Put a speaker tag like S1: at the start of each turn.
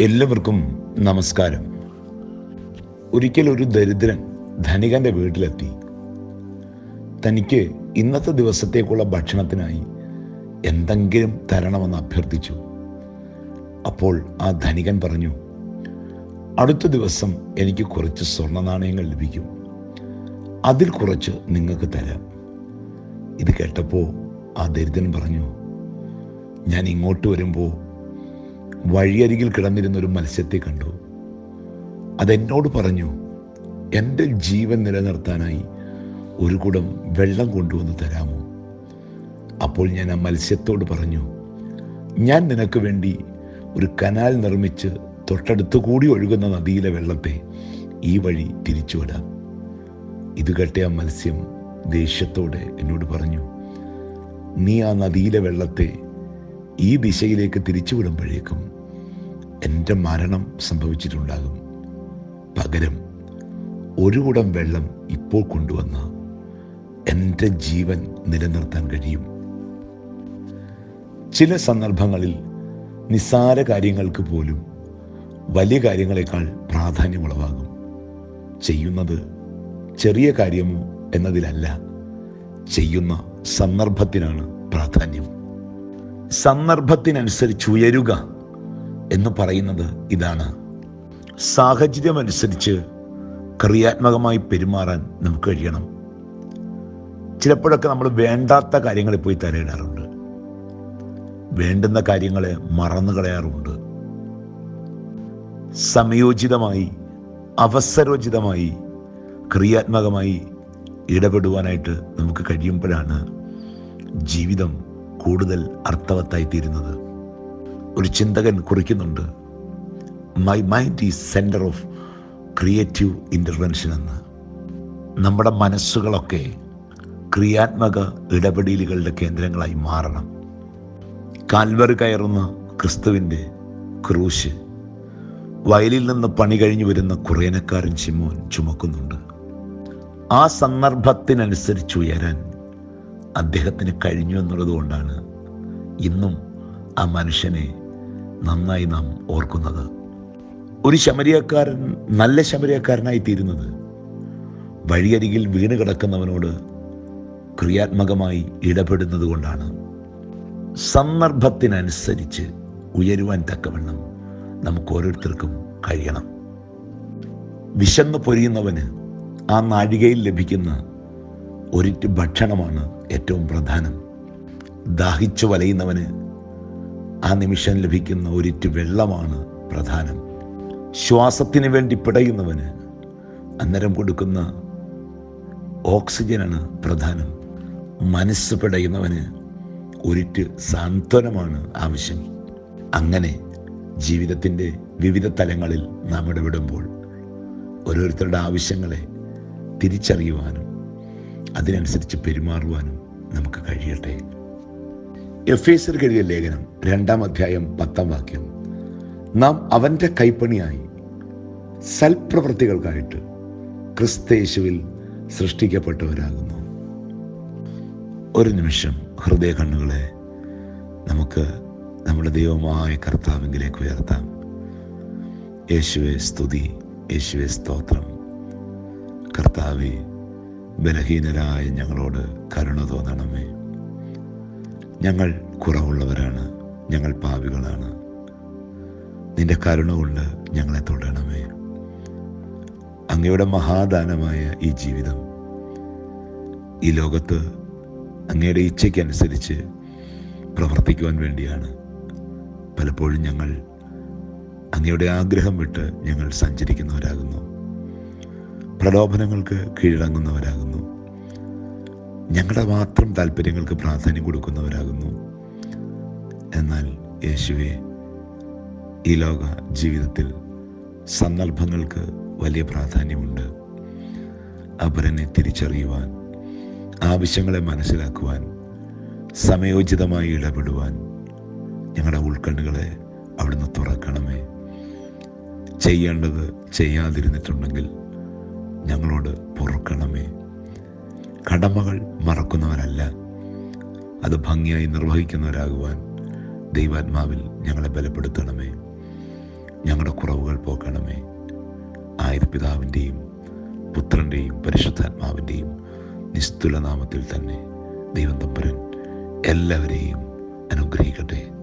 S1: എല്ലാവർക്കും നമസ്കാരം. ഒരിക്കൽ ഒരു ദരിദ്രൻ ധനികന്റെ വീട്ടിലെത്തി. തനിക്ക് ഇന്നത്തെ ദിവസത്തേക്കുള്ള ഭക്ഷണത്തിനായി എന്തെങ്കിലും തരണമെന്ന് അഭ്യർത്ഥിച്ചു. അപ്പോൾ ആ ധനികൻ പറഞ്ഞു അടുത്ത ദിവസം എനിക്ക് കുറച്ച് സ്വർണ നാണയങ്ങൾ ലഭിക്കും. അതിൽ കുറച്ച് നിങ്ങൾക്ക് തരാം. ഇത് കേട്ടപ്പോൾ ആ ദരിദ്രൻ പറഞ്ഞു ഞാൻ ഇങ്ങോട്ട് വരുമ്പോൾ വഴിയരികിൽ കിടന്നിരുന്ന ഒരു മത്സ്യത്തെ കണ്ടു. അതെന്നോട് പറഞ്ഞു എന്റെ ജീവൻ നിലനിർത്താനായി ഒരു കുടം വെള്ളം കൊണ്ടുവന്ന് തരാമോ? അപ്പോൾ ഞാൻ ആ മത്സ്യത്തോട് പറഞ്ഞു ഞാൻ നിനക്ക് വേണ്ടി ഒരു കനാൽ നിർമ്മിച്ച് തൊട്ടടുത്ത് കൂടി ഒഴുകുന്ന നദിയിലെ വെള്ളത്തെ ഈ വഴി തിരിച്ചുവിടാം ഇത് കേട്ട ആ മത്സ്യം ദേഷ്യത്തോടെ എന്നോട് പറഞ്ഞു നീ ആ നദിയിലെ വെള്ളത്തെ ഈ ദിശയിലേക്ക് തിരിച്ചുവിടുമ്പോഴേക്കും എന്റെ മരണം സംഭവിച്ചിട്ടുണ്ടാകും. പകരം ഒരു കുടം വെള്ളം ഇപ്പോൾ കൊണ്ടുവന്ന് എന്റെ ജീവൻ നിലനിർത്താൻ കഴിയും. ചില സന്ദർഭങ്ങളിൽ നിസ്സാര കാര്യങ്ങൾക്ക് പോലും വലിയ കാര്യങ്ങളെക്കാൾ പ്രാധാന്യമുളവാകും. ചെയ്യുന്നത് ചെറിയ കാര്യമോ എന്നതിലല്ല ചെയ്യുന്ന സന്ദർഭത്തിനാണ് പ്രാധാന്യം. സന്ദർഭത്തിനനുസരിച്ച് ഉയരുക എന്ന് പറയുന്നത് ഇതാണ്. സാഹചര്യമനുസരിച്ച് ക്രിയാത്മകമായി പെരുമാറാൻ നമുക്ക് കഴിയണം. ചിലപ്പോഴൊക്കെ നമ്മൾ വേണ്ടാത്ത കാര്യങ്ങളിൽ പോയി തലയിടാറുണ്ട്. വേണ്ടുന്ന കാര്യങ്ങളെ മറന്നു കളയാറുണ്ട്. സമയോചിതമായി അവസരോചിതമായി ക്രിയാത്മകമായി ഇടപെടുവാനായിട്ട് നമുക്ക് കഴിയുമ്പോഴാണ് ജീവിതം കൂടുതൽ അർത്ഥവത്തായി തീരുന്നത്. ഒരു ചിന്തകൻ കുറിക്കുന്നുണ്ട് my mind is centre of creative intervention എന്ന്. നമ്മുടെ മനസ്സുകളൊക്കെ ക്രിയാത്മക ഇടപെടലുകളുടെ കേന്ദ്രങ്ങളായി മാറണം. കാൽവർ കയറുന്ന ക്രിസ്തുവിന്റെ ക്രൂശ്. വയലിൽ നിന്ന് പണി കഴിഞ്ഞു വരുന്ന കുറേനക്കാരൻ ചിമോൻ ചുമക്കുന്നുണ്ട്. ആ സന്ദർഭത്തിനനുസരിച്ച് ഉയരാൻ അദ്ദേഹത്തിന് കഴിഞ്ഞു എന്നുള്ളത് കൊണ്ടാണ് ഇന്നും ആ മനുഷ്യനെ നന്നായി നാം ഓർക്കുന്നത്. ഒരു ശമരിയക്കാരൻ നല്ല ശമരിയക്കാരനായി തീരുന്നത് വഴിയരികിൽ വീണ് കിടക്കുന്നവനോട് ക്രിയാത്മകമായി ഇടപെടുന്നത് കൊണ്ടാണ്. സന്ദർഭത്തിനനുസരിച്ച് ഉയരുവാൻ തക്കവണ്ണം നമുക്ക് ഓരോരുത്തർക്കും കഴിയണം. വിശന്ന് പൊരിയുന്നവന് ആ നാഴികയിൽ ലഭിക്കുന്ന ഒരിറ്റ് ഭക്ഷണമാണ് ഏറ്റവും പ്രധാനം. ദാഹിച്ചു വലയുന്നവന് ആ നിമിഷം ലഭിക്കുന്ന ഒരിറ്റ് വെള്ളമാണ് പ്രധാനം. ശ്വാസത്തിന് വേണ്ടി പിടയുന്നവന് അന്നേരം കൊടുക്കുന്ന ഓക്സിജനാണ് പ്രധാനം. മനസ്സ് പിടയുന്നവന് ഒരിറ്റ് സാന്ത്വനമാണ് ആവശ്യം. അങ്ങനെ ജീവിതത്തിന്റെ വിവിധ തലങ്ങളിൽ നാം ഇടപെടുമ്പോൾ ഓരോരുത്തരുടെ ആവശ്യങ്ങളെ തിരിച്ചറിയുവാനും അതിനനുസരിച്ച് പെരുമാറുവാനും നമുക്ക് കഴിയട്ടെ. എഫ് എസ് എഴുതിയ ലേഖനം രണ്ടാം അധ്യായം പത്താം വാക്യം. നാം അവന്റെ കൈപ്പണിയായി സൽപ്രവൃത്തികൾക്കായിട്ട് ക്രിസ്തേശുവിൽ സൃഷ്ടിക്കപ്പെട്ടവരാകുന്നു. ഒരു നിമിഷം ഹൃദയ കണ്ണുകളെ നമുക്ക് നമ്മുടെ ദൈവമായ കർത്താവിങ്കിലേക്ക് ഉയർത്താം. യേശുവെ സ്തുതി യേശുവെ സ്തോത്രം. കർത്താവെ ബലഹീനരായ ഞങ്ങളോട് കരുണ തോന്നണമേ. ഞങ്ങൾ കുറവുള്ളവരാണ് ഞങ്ങൾ പാവികളാണ് നിന്റെ കരുണ കൊണ്ട് ഞങ്ങളെ തൊടണമേ. അങ്ങയുടെ മഹാദാനമായ ഈ ജീവിതം ഈ ലോകത്ത് അങ്ങയുടെ ഇച്ഛയ്ക്കനുസരിച്ച് പ്രവർത്തിക്കുവാൻ വേണ്ടിയാണ്. പലപ്പോഴും ഞങ്ങൾ അങ്ങയുടെ ആഗ്രഹം വിട്ട് ഞങ്ങൾ സഞ്ചരിക്കുന്നവരാകുന്നു. പ്രലോഭനങ്ങൾക്ക് കീഴടങ്ങുന്നവരാകുന്നു. ഞങ്ങളുടെ മാത്രം താല്പര്യങ്ങൾക്ക് പ്രാധാന്യം കൊടുക്കുന്നവരാകുന്നു. എന്നാൽ യേശുവെ ഈ ലോക ജീവിതത്തിൽ സന്ദർഭങ്ങൾക്ക് വലിയ പ്രാധാന്യമുണ്ട്. അപരനെ തിരിച്ചറിയുവാൻ ആവശ്യങ്ങളെ മനസ്സിലാക്കുവാൻ സമയോചിതമായി ഇടപെടുവാൻ ഞങ്ങളുടെ ഉൾക്കണ്ണുകളെ അവിടുന്ന് തുറക്കണമേ. ചെയ്യേണ്ടത് ചെയ്യാതിരുന്നിട്ടുണ്ടെങ്കിൽ ഞങ്ങളോട് പൊറുക്കണമേ. കടമകൾ മറക്കുന്നവരല്ല. അത് ഭംഗിയായി നിർവഹിക്കുന്നവരാകുവാൻ ദൈവാത്മാവിൽ ഞങ്ങളെ ബലപ്പെടുത്തണമേ. ഞങ്ങളുടെ കുറവുകൾ പോക്കണമേ. ആയത് പിതാവിന്റെയും പുത്രന്റെയും പരിശുദ്ധാത്മാവിന്റെയും നിസ്തുല നാമത്തിൽ തന്നെ ദൈവം തമ്പുരൻ എല്ലാവരെയും അനുഗ്രഹിക്കട്ടെ.